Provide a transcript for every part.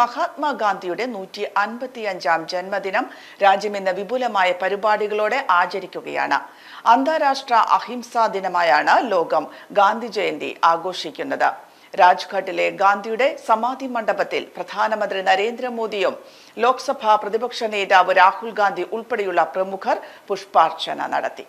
മഹാത്മാഗാന്ധിയുടെ നൂറ്റി അൻപത്തിയഞ്ചാം ജന്മദിനം രാജ്യം ഇന്ന് വിപുലമായ പരിപാടികളോടെ ആചരിക്കുകയാണ്. അന്താരാഷ്ട്ര അഹിംസാ ദിനമായാണ് ലോകം ഗാന്ധി ജയന്തി ആഘോഷിക്കുന്നത്. രാജ്ഘട്ടിലെ ഗാന്ധിയുടെ സമാധി മണ്ഡപത്തിൽ പ്രധാനമന്ത്രി നരേന്ദ്രമോദിയും ലോക്സഭാ പ്രതിപക്ഷ നേതാവ് രാഹുൽ ഗാന്ധി ഉൾപ്പെടെയുള്ള പ്രമുഖർ പുഷ്പാർച്ചന നടത്തി.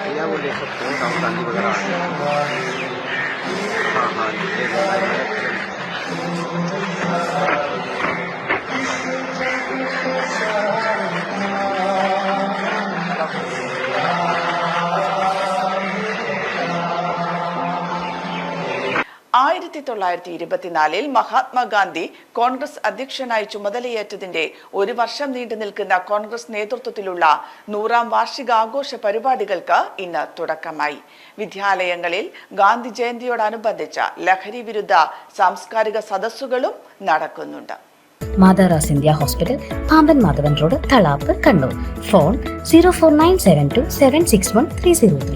भैया वो ले सकते हैं राहुल गांधी वगैरह आ रहे हैं। हाँ ആയിരത്തി തൊള്ളായിരത്തി ഇരുപത്തിനാലിൽ മഹാത്മാഗാന്ധി കോൺഗ്രസ് അധ്യക്ഷനായി ചുമതലയേറ്റതിന്റെ ഒരു വർഷം നീണ്ടു നിൽക്കുന്ന കോൺഗ്രസ് നേതൃത്വത്തിലുള്ള നൂറാം വാർഷികാഘോഷ പരിപാടികൾക്ക് ഇന്ന് തുടക്കമായി. വിദ്യാലയങ്ങളിൽ ഗാന്ധി ജയന്തിയോടനുബന്ധിച്ച ലഹരി വിരുദ്ധ സാംസ്കാരിക സദസ്സുകളും നടക്കുന്നുണ്ട്. മാതാറാസ് India hospital Pamban Madhavan road Thalap Kannur phone zero four nine seven two seven six one three zero three